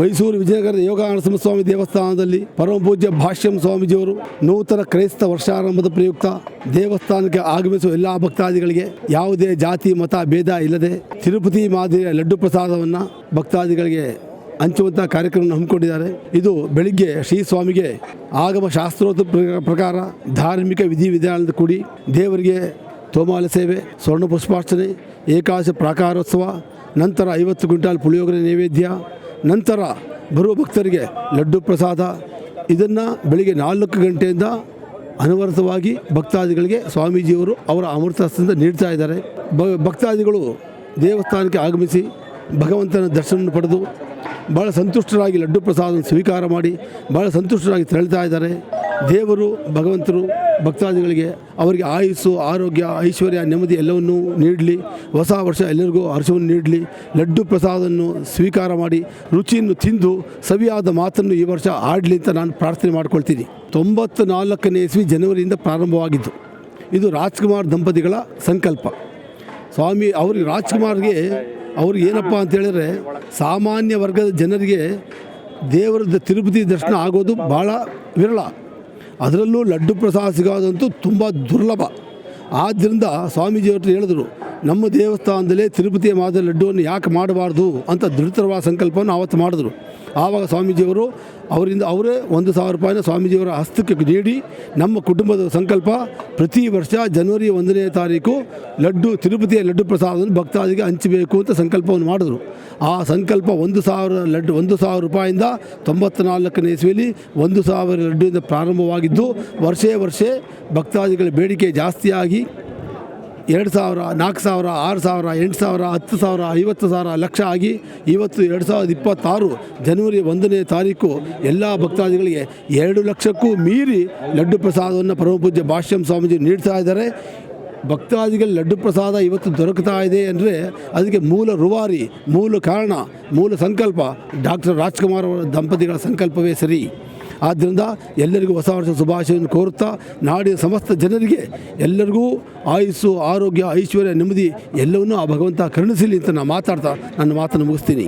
ಮೈಸೂರು ವಿಜಯನಗರದ ಯೋಗಾನಂದ ಸ್ವಾಮಿ ದೇವಸ್ಥಾನದಲ್ಲಿ ಪರಮಪೂಜ್ಯ ಭಾಷ್ಯಂ ಸ್ವಾಮೀಜಿಯವರು ನೂತನ ಕ್ರೈಸ್ತ ವರ್ಷಾರಂಭದ ಪ್ರಯುಕ್ತ ದೇವಸ್ಥಾನಕ್ಕೆ ಆಗಮಿಸುವ ಎಲ್ಲ ಭಕ್ತಾದಿಗಳಿಗೆ ಯಾವುದೇ ಜಾತಿ, ಮತ, ಭೇದ ಇಲ್ಲದೆ ತಿರುಪತಿ, ಮಾದರಿಯ ಲಡ್ಡು ಪ್ರಸಾದವನ್ನು ಭಕ್ತಾದಿಗಳಿಗೆ ಹಂಚುವಂಥ ಕಾರ್ಯಕ್ರಮವನ್ನು ಹಮ್ಮಿಕೊಂಡಿದ್ದಾರೆ. ಇದು ಬೆಳಿಗ್ಗೆ ಶ್ರೀ ಸ್ವಾಮಿಗೆ ಆಗಮ ಶಾಸ್ತ್ರೋಕ್ತ ಪ್ರಕಾರ ಧಾರ್ಮಿಕ ವಿಧಿವಿಧಾನದ ಕೂಡಿ ದೇವರಿಗೆ ತೋಮಾಲ ಸೇವೆ, ಸ್ವರ್ಣ ಪುಷ್ಪಾರ್ಚನೆ, ಏಕಾದಶ ಪ್ರಾಕಾರೋತ್ಸವ, ನಂತರ ಐವತ್ತು ಕ್ವಿಂಟಾಲ್ ಪುಳಿಯೋಗರೆ ನೈವೇದ್ಯ ನಂತರ ಬರುವ ಭಕ್ತರಿಗೆ ಲಡ್ಡು ಪ್ರಸಾದ. ಇದನ್ನು ಬೆಳಿಗ್ಗೆ ನಾಲ್ಕು ಗಂಟೆಯಿಂದ ಅನವರತವಾಗಿ ಭಕ್ತಾದಿಗಳಿಗೆ ಸ್ವಾಮೀಜಿಯವರು ಅವರ ಅಮೃತ ಹಸ್ತದಿಂದ ನೀಡ್ತಾ ಇದ್ದಾರೆ. ಬ ಭಕ್ತಾದಿಗಳು ದೇವಸ್ಥಾನಕ್ಕೆ ಆಗಮಿಸಿ ಭಗವಂತನ ದರ್ಶನ ಪಡೆದು ಭಾಳ ಸಂತುಷ್ಟರಾಗಿ ಲಡ್ಡು ಪ್ರಸಾದವನ್ನು ಸ್ವೀಕಾರ ಮಾಡಿ ಭಾಳ ಸಂತುಷ್ಟರಾಗಿ ತೆರಳ್ತಾ ಇದ್ದಾರೆ. ದೇವರು ಭಗವಂತರು ಭಕ್ತಾದಿಗಳಿಗೆ ಅವರಿಗೆ ಆಯುಸ್ಸು, ಆರೋಗ್ಯ, ಐಶ್ವರ್ಯ, ನೆಮ್ಮದಿ ಎಲ್ಲವನ್ನೂ ನೀಡಲಿ. ಹೊಸ ವರ್ಷ ಎಲ್ಲರಿಗೂ ಹರ್ಷವನ್ನು ನೀಡಲಿ. ಲಡ್ಡು ಪ್ರಸಾದವನ್ನು ಸ್ವೀಕಾರ ಮಾಡಿ, ರುಚಿಯನ್ನು ತಿಂದು, ಸವಿಯಾದ ಮಾತನ್ನು ಈ ವರ್ಷ ಆಡಲಿ ಅಂತ ನಾನು ಪ್ರಾರ್ಥನೆ ಮಾಡ್ಕೊಳ್ತೀನಿ. ತೊಂಬತ್ತು ನಾಲ್ಕನೇ ಇಸ್ವಿ ಜನವರಿಯಿಂದ ಪ್ರಾರಂಭವಾಗಿದ್ದು. ಇದು ರಾಜ್ಕುಮಾರ್ ದಂಪತಿಗಳ ಸಂಕಲ್ಪ. ಸ್ವಾಮಿ, ಅವ್ರಿಗೆ ರಾಜ್ಕುಮಾರ್ಗೆ ಅವ್ರಿಗೆ ಏನಪ್ಪ ಅಂತ ಹೇಳಿದ್ರೆ, ಸಾಮಾನ್ಯ ವರ್ಗದ ಜನರಿಗೆ ದೇವರದ ತಿರುಪತಿ ದರ್ಶನ ಆಗೋದು ಭಾಳ ವಿರಳ. ಅದರಲ್ಲೂ ಲಡ್ಡು ಪ್ರಸಾದ ಸಿಗೋದಂತೂ ತುಂಬ ದುರ್ಲಭ. ಆದ್ದರಿಂದ ಸ್ವಾಮೀಜಿಯವರು ಹೇಳಿದರು, ನಮ್ಮ ದೇವಸ್ಥಾನದಲ್ಲೇ ತಿರುಪತಿಯ ಮಾದರಿ ಲಡ್ಡುವನ್ನು ಯಾಕೆ ಮಾಡಬಾರ್ದು? ಅಂತ ದೃಢತರವಾದ ಸಂಕಲ್ಪವನ್ನು ಆವತ್ತು ಮಾಡಿದ್ರು. ಆವಾಗ ಸ್ವಾಮೀಜಿಯವರು ಅವರಿಂದ ಅವರೇ ಒಂದು ಸಾವಿರ ರೂಪಾಯಿನ ಸ್ವಾಮೀಜಿಯವರ ಹಸ್ತಕ್ಕೆ ನೀಡಿ ನಮ್ಮ ಕುಟುಂಬದ ಸಂಕಲ್ಪ ಪ್ರತಿ ವರ್ಷ ಜನವರಿ ಒಂದನೇ ತಾರೀಕು ಲಡ್ಡು ತಿರುಪತಿಯ ಲಡ್ಡು ಪ್ರಸಾದವನ್ನು ಭಕ್ತಾದಿಗೆ ಹಂಚಬೇಕು ಅಂತ ಸಂಕಲ್ಪವನ್ನು ಮಾಡಿದ್ರು. ಆ ಸಂಕಲ್ಪ ಒಂದು ಸಾವಿರ ಲಡ್ಡು ಒಂದು ಸಾವಿರ ರೂಪಾಯಿಂದ ತೊಂಬತ್ತ ನಾಲ್ಕನೇ ಇಸ್ವಿಯಲ್ಲಿ ಒಂದು ಸಾವಿರ ಲಡ್ಡುವಿಂದ ಪ್ರಾರಂಭವಾಗಿದ್ದು, ವರ್ಷೇ ವರ್ಷೇ ಭಕ್ತಾದಿಗಳ ಬೇಡಿಕೆ ಜಾಸ್ತಿಯಾಗಿ ಎರಡು ಸಾವಿರ, ನಾಲ್ಕು ಸಾವಿರ, ಆರು ಸಾವಿರ, ಎಂಟು ಸಾವಿರ, ಹತ್ತು ಸಾವಿರ, ಐವತ್ತು ಸಾವಿರ ಲಕ್ಷ ಆಗಿ ಇವತ್ತು ಎರಡು ಸಾವಿರದ ಇಪ್ಪತ್ತಾರು ಜನವರಿ ಒಂದನೇ ತಾರೀಕು ಎಲ್ಲ ಭಕ್ತಾದಿಗಳಿಗೆ ಎರಡು ಲಕ್ಷಕ್ಕೂ ಮೀರಿ ಲಡ್ಡು ಪ್ರಸಾದವನ್ನು ಪರಮಪೂಜ್ಯ ಭಾಷ್ಯಂ ಸ್ವಾಮೀಜಿ ನೀಡ್ತಾ ಇದ್ದಾರೆ. ಭಕ್ತಾದಿಗಳು ಲಡ್ಡು ಪ್ರಸಾದ ಇವತ್ತು ದೊರಕ್ತಾ ಇದೆ ಅಂದರೆ ಅದಕ್ಕೆ ಮೂಲ ರುವಾರಿ, ಮೂಲ ಕಾರಣ, ಮೂಲ ಸಂಕಲ್ಪ ಡಾಕ್ಟರ್ ರಾಜ್ಕುಮಾರ್ ಅವರ ದಂಪತಿಗಳ ಸಂಕಲ್ಪವೇ ಸರಿ. ಆದ್ದರಿಂದ ಎಲ್ಲರಿಗೂ ಹೊಸ ವರ್ಷ ಶುಭಾಶಯವನ್ನು ಕೋರುತ್ತಾ ನಾಡಿನ ಸಮಸ್ತ ಜನರಿಗೆ ಎಲ್ಲರಿಗೂ ಆಯುಸ್ಸು, ಆರೋಗ್ಯ, ಐಶ್ವರ್ಯ, ನೆಮ್ಮದಿ ಎಲ್ಲವನ್ನೂ ಆ ಭಗವಂತ ಕರುಣಿಸಲಿ ಅಂತ ನಾನು ಮಾತಾಡ್ತಾ ನನ್ನ ಮಾತನ್ನು ಮುಗಿಸ್ತೀನಿ.